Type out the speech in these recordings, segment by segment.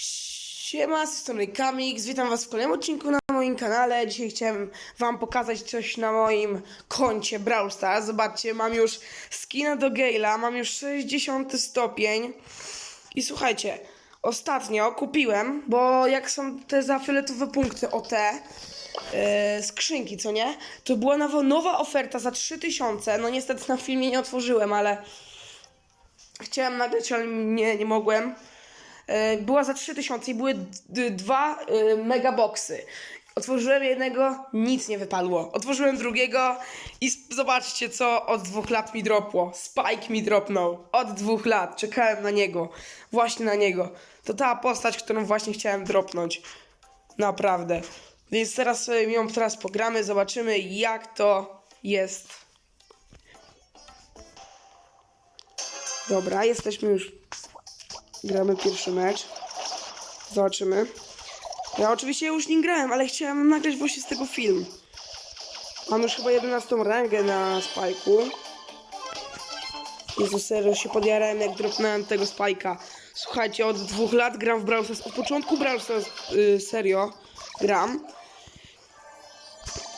Siema, z tej strony witam was w kolejnym odcinku na moim kanale. Dzisiaj chciałem wam pokazać coś na moim koncie Brawl Stars. Zobaczcie, mam już skina do Gale'a, mam już 60 stopień. I słuchajcie, ostatnio kupiłem, bo jak są te za fioletowe punkty OT, yy, skrzynki, co nie? To była nowa, nowa oferta za 3000. No niestety na filmie nie otworzyłem, ale chciałem nagrać, ale nie, nie mogłem. E, była za 3000 i były dwa e, megaboxy. Otworzyłem jednego, nic nie wypadło. Otworzyłem drugiego i zobaczcie, co od dwóch lat mi dropło. Spike mi dropnął. Od dwóch lat. Czekałem na niego. Właśnie na niego. To ta postać, którą właśnie chciałem dropnąć. Naprawdę. Więc teraz sobie ją teraz pogramy, zobaczymy jak to jest. Dobra, jesteśmy już Gramy pierwszy mecz. Zobaczymy. Ja oczywiście już nie grałem, ale chciałem nagrać właśnie z tego film. Mam już chyba 11 rangę na Spike'u. Jezu, serio się podjarałem jak dropnąłem tego Spike'a. Słuchajcie, od dwóch lat gram w Brawl Stars. Od początku Brawl Stars, yy, serio, gram.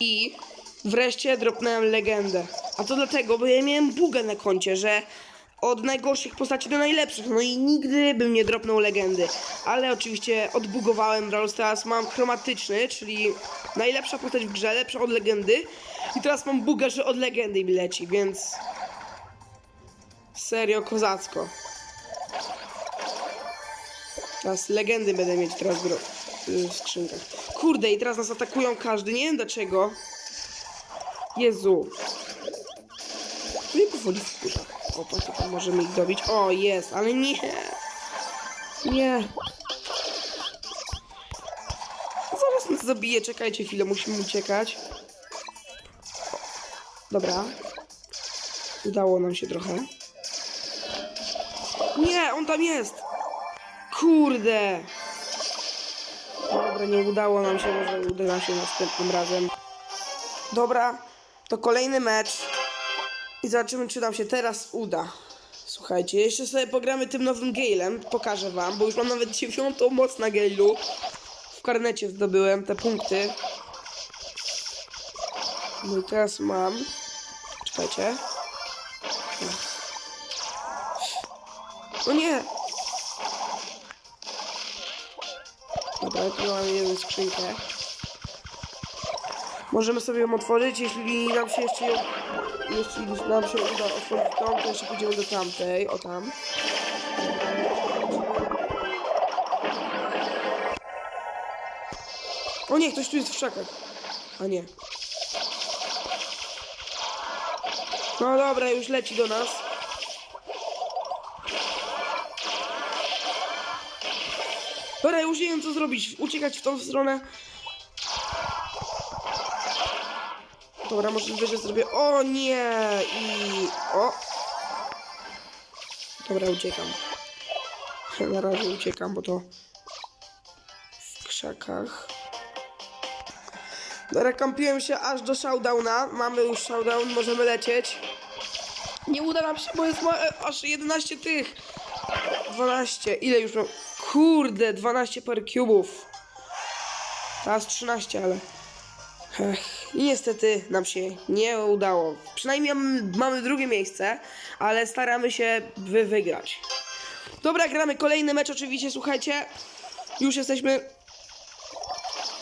I wreszcie dropnąłem legendę. A to dlatego, bo ja miałem bugę na koncie, że od najgorszych postaci do najlepszych. No i nigdy bym nie dropnął legendy. Ale oczywiście odbugowałem Brawl Stars. Mam chromatyczny, czyli najlepsza postać w grze, lepsza od legendy. I teraz mam buga, że od legendy mi leci, więc... Serio, kozacko. Teraz legendy będę mieć teraz w, skrzynkach. Kurde, i teraz nas atakują każdy. Nie wiem dlaczego. Jezu. Nie powoli w kurzach. O, to tutaj możemy ich dobić. O, jest, ale nie. Nie. Zaraz nas zabije, czekajcie chwilę, musimy uciekać. Dobra. Udało nam się trochę. Nie, on tam jest! Kurde! Dobra, nie udało nam się, może uda nam się następnym razem. Dobra, to kolejny mecz. I zobaczymy, czy nam się teraz uda. Słuchajcie, jeszcze sobie pogramy tym nowym Galem. Pokażę wam, bo już mam nawet dziewiątą moc na Gailu. W karnecie zdobyłem te punkty. No i teraz mam... Czekajcie. O nie! Dobra, tu mamy jedną skrzynkę. Możemy sobie ją otworzyć, jeśli nam się jeszcze ją... Jeśli nam się uda otworzyć tą, to jeszcze pójdziemy do tamtej, o tam. O nie, ktoś tu jest w szakach. A nie. No dobra, już leci do nas. Dobra, już nie wiem co zrobić. Uciekać w tą stronę. Dobra, może wyżej zrobię. O nie! I. O! Dobra, uciekam. Na razie uciekam, bo to w krzakach. Dobra, kampiłem się aż do showdowna. Mamy już showdown, możemy lecieć. Nie uda nam się, bo jest ma, e, aż 11 tych. 12. Ile już mam? Kurde, 12 par cubów. Teraz 13, ale. Ech, I niestety nam się nie udało. Przynajmniej mamy, drugie miejsce, ale staramy się wy wygrać. Dobra, gramy kolejny mecz oczywiście, słuchajcie. Już jesteśmy...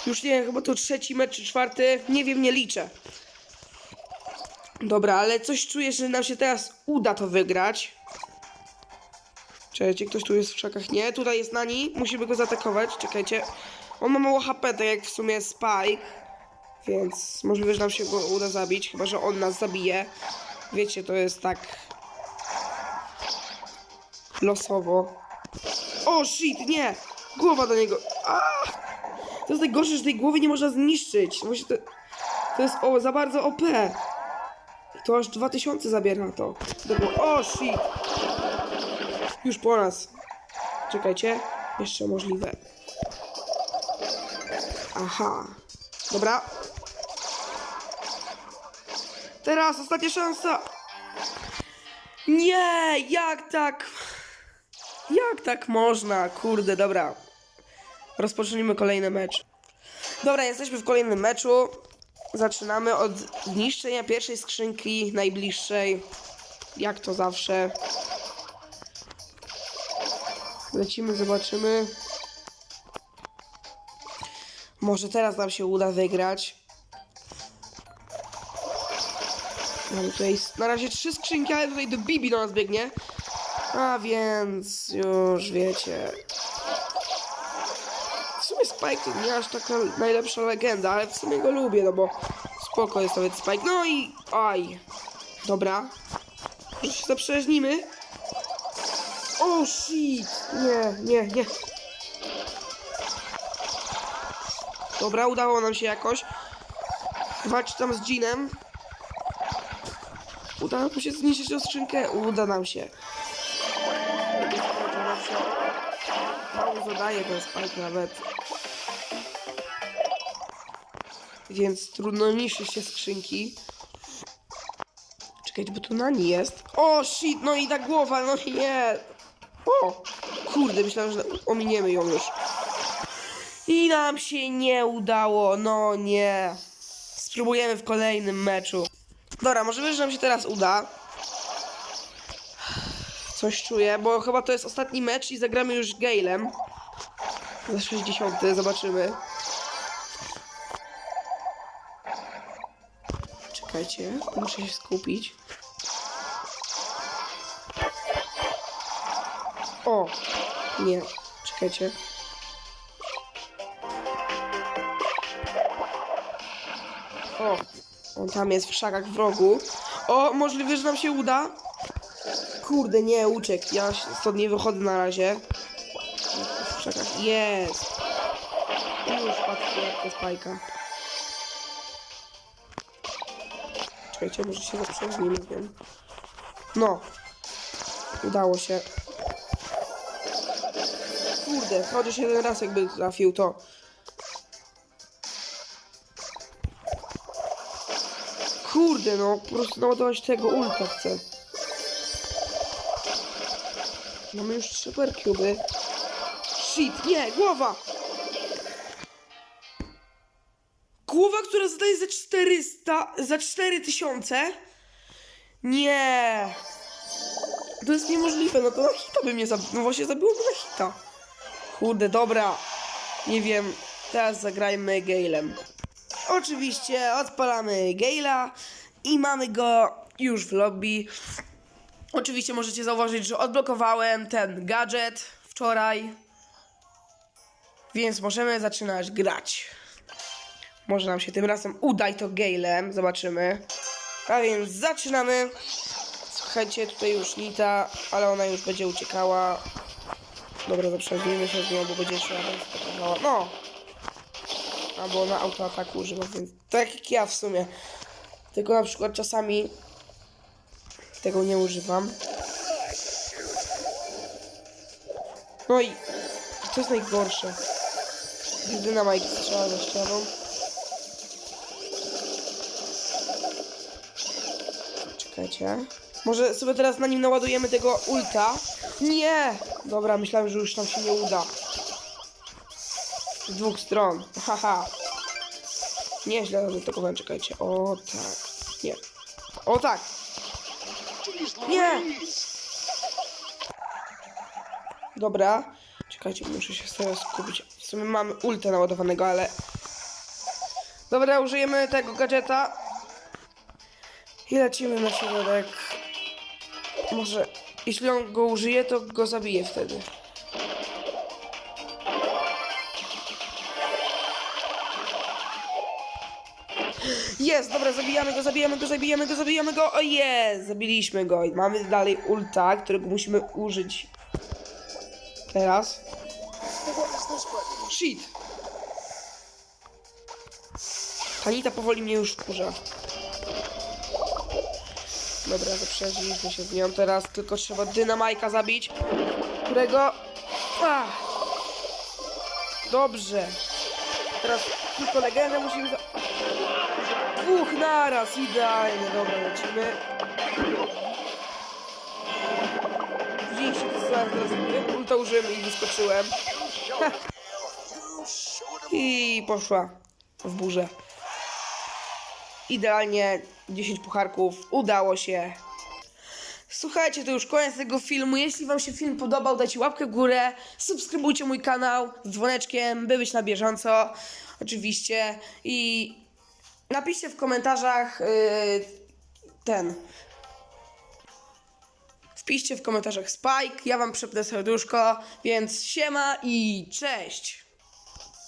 Już nie wiem, chyba to trzeci mecz czy czwarty. Nie wiem, nie liczę. Dobra, ale coś czuję, że nam się teraz uda to wygrać. Czekajcie, ktoś tu jest w krzakach? Nie, tutaj jest Nani. Musimy go zaatakować, czekajcie. On ma mało HP, tak jak w sumie Spike. Więc możliwe, że nam się go uda zabić, chyba że on nas zabije. Wiecie, to jest tak losowo. O shit, nie! Głowa do niego. To jest najgorsze, że tej głowy nie można zniszczyć. Właśnie to, to jest o, za bardzo OP. I to aż 2000 zabiera to. Dobra, O shit! Już po nas. Czekajcie. Jeszcze możliwe. Aha. Dobra. Teraz ostatnia szansa. Nie, jak tak? Jak tak można? Kurde, dobra. rozpocznijmy kolejny mecz. Dobra, jesteśmy w kolejnym meczu. Zaczynamy od zniszczenia pierwszej skrzynki, najbliższej. Jak to zawsze. Lecimy, zobaczymy. Może teraz nam się uda wygrać. Mamy tutaj na razie trzy skrzynki, ale tutaj do Bibi do nas biegnie. A więc już wiecie. W sumie Spike to nie aż taka najlepsza legenda, ale w sumie go lubię, no bo spoko jest nawet Spike. No i aj. Dobra. Może się zaprzeżnimy. O shit! Nie, nie, nie. Dobra, udało nam się jakoś. Walcz tam z Jeanem. Uda nam się zniszczyć tą skrzynkę? Uda nam się. Mało zadaje ten spike nawet. Więc trudno niszczyć się skrzynki. Czekajcie, bo tu Nani jest. O, shit, no i ta głowa, no nie. O, kurde, myślałem, że ominiemy ją już. I nam się nie udało, no nie. Spróbujemy w kolejnym meczu. Dobra, możliwe, że nam się teraz uda. Coś czuję, bo chyba to jest ostatni mecz i zagramy już Galem. Za 60, zobaczymy. Czekajcie, muszę się skupić. O! Nie, czekajcie. O! On tam jest w szakach w rogu. O, możliwe, że nam się uda. Kurde, nie, uciekł. Ja stąd nie wychodzę na razie. W szakach. Jest! Już patrzcie, jak to jest bajka. Czekajcie, może się zaprzeżnimy z nią. No. Udało się. Kurde, chociaż jeden raz jakby trafił to. Kurde, no, po prostu naładować tego ulta chcę. Mamy już super kuby. Shit, nie, głowa! Głowa, która zadaje za 400, za 4000? Nie! To jest niemożliwe, no to na hita by mnie zabiło. No właśnie zabiło mnie na hita. Kurde, dobra. Nie wiem, teraz zagrajmy Galem. Oczywiście odpalamy Gale'a i mamy go już w lobby. Oczywiście możecie zauważyć, że odblokowałem ten gadżet wczoraj. Więc możemy zaczynać grać. Może nam się tym razem uda i to Galem. Zobaczymy. A więc zaczynamy. Słuchajcie, tutaj już Nita, ale ona już będzie uciekała. Dobra, zaprzeźnijmy się z nią, bo będzie jeszcze atakowała. No! Albo na autoataku używa, więc tak jak ja w sumie. Tylko na przykład czasami tego nie używam. No i to jest najgorsze. Jedyna Mike strzela za ścianą. Czekajcie. Może sobie teraz na nim naładujemy tego ulta. Nie! Dobra, myślałem, że już nam się nie uda. Z dwóch stron. Haha. Nieźle zatakowałem, czekajcie. O tak. Nie. O tak. Nie! Dobra. Czekajcie, muszę się teraz skupić. W sumie mamy ulta naładowanego, ale... Dobra, użyjemy tego gadżeta. I lecimy na środek. Może... Jeśli on go użyje, to go zabije wtedy. Jest, dobra, zabijamy go, zabijamy go, zabijamy go, zabijamy go. O jest, zabiliśmy go. I mamy dalej ulta, którego musimy użyć. Teraz. Shit. Tanita powoli mnie już wkurza. Dobra, zaprzeżyliśmy się z nią. Teraz tylko trzeba dynamajka zabić. Którego... Ach. Dobrze. Teraz tylko legendę musimy za... Dwóch naraz, idealnie. Dobra, lecimy. Widzieliście, co zaraz zrobię? Ulta użyłem i wyskoczyłem. I poszła w burzę. Idealnie 10 pucharków. Udało się. Słuchajcie, to już koniec tego filmu. Jeśli Wam się film podobał, dajcie łapkę w górę, subskrybujcie mój kanał z dzwoneczkiem, by być na bieżąco, oczywiście. I napiszcie w komentarzach yy, ten. Wpiszcie w komentarzach Spike, ja Wam przepnę serduszko, więc siema i cześć!